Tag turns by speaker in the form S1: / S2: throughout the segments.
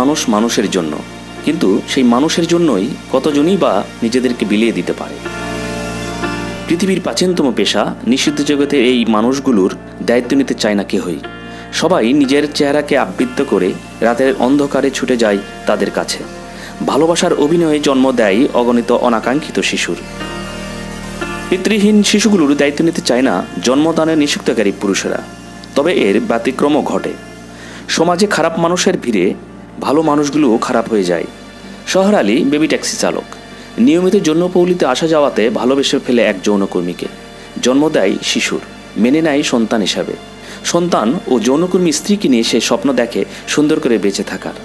S1: মানুষ মানুষের জন্য। কিন্তু সেই মানুষের জন্যই কতজনই বা নিজেদেরকে বিলিয়ে দিতে পারে। পৃথিবীর প্রাচীনতম পেশা, নিষিদ্ধ জগতে এই মানুষগুলোর দায়িত্ব নিতে চায় না কেহই। সবাই নিজের চেহারাকে আবৃত্ত করে রাতের অন্ধকারে ছুটে যায় তাদের কাছে। ভালোবাসার অভিনয়ে জন্ম দেয় অগণিত অনাকাঙ্ক্ষিত শিশুর। পিতৃহীন শিশুগুলোর দায়িত্ব নিতে চায় না জন্মদানের নিষিক্তকারী পুরুষেরা। তবে এর ব্যতিক্রমও ঘটে। সমাজে খারাপ মানুষের ভিড়ে ভালো মানুষগুলোও খারাপ হয়ে যায়। শহর আলী বেবি ট্যাক্সি চালক। নিয়মিত যৌনপৌলিতে আসা যাওয়াতে ভালোবেসে ফেলে এক যৌনকর্মীকে। জন্ম দেয় শিশুর মেনে নেয় সন্তান হিসাবে। সন্তান ও যৌনকর্মী স্ত্রীকে নিয়ে সে স্বপ্ন দেখে সুন্দর করে বেঁচে থাকার।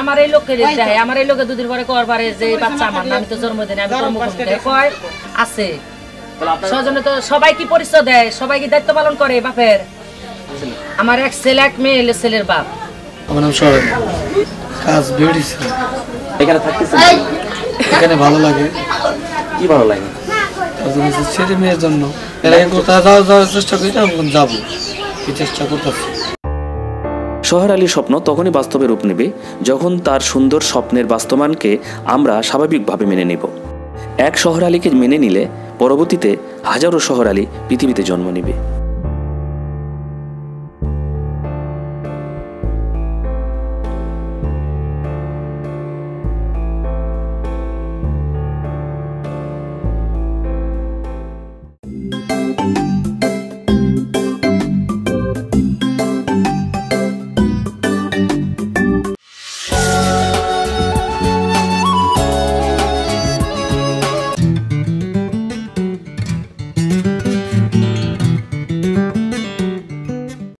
S2: আমার এই লোকের আমার এই লোকে দুদিন পরে কর পারে যে বাচ্চা আমার তো জন্মদিন আমি কর্ম করতে কয়? আছে। স্বজনে তো সবাই কি পরিচয় দেয়? সবাই কি দায়িত্ব পালন করে বাপের? আমার এক ছেলে এক মেয়ে এলো ছেলের বাপ।
S3: আমার নাম সরেন কাজ বিউটি
S1: এখানে থাকতেছে
S3: এখানে ভালো লাগে।
S1: কি ভালো লাগে?
S3: ছেলে মেয়ের জন্য। এর আগে কোথাও যাওয়ার যাওয়ার চেষ্টা করি এখন যাব। এই চেষ্টা করতেছি।
S1: শহর আলীর স্বপ্ন তখনই বাস্তবে রূপ নেবে যখন তার সুন্দর স্বপ্নের বাস্তবায়নকে আমরা স্বাভাবিকভাবে মেনে নেব। এক শহর আলীকে মেনে নিলে পরবর্তীতে হাজারো শহর আলী পৃথিবীতে জন্ম নেবে।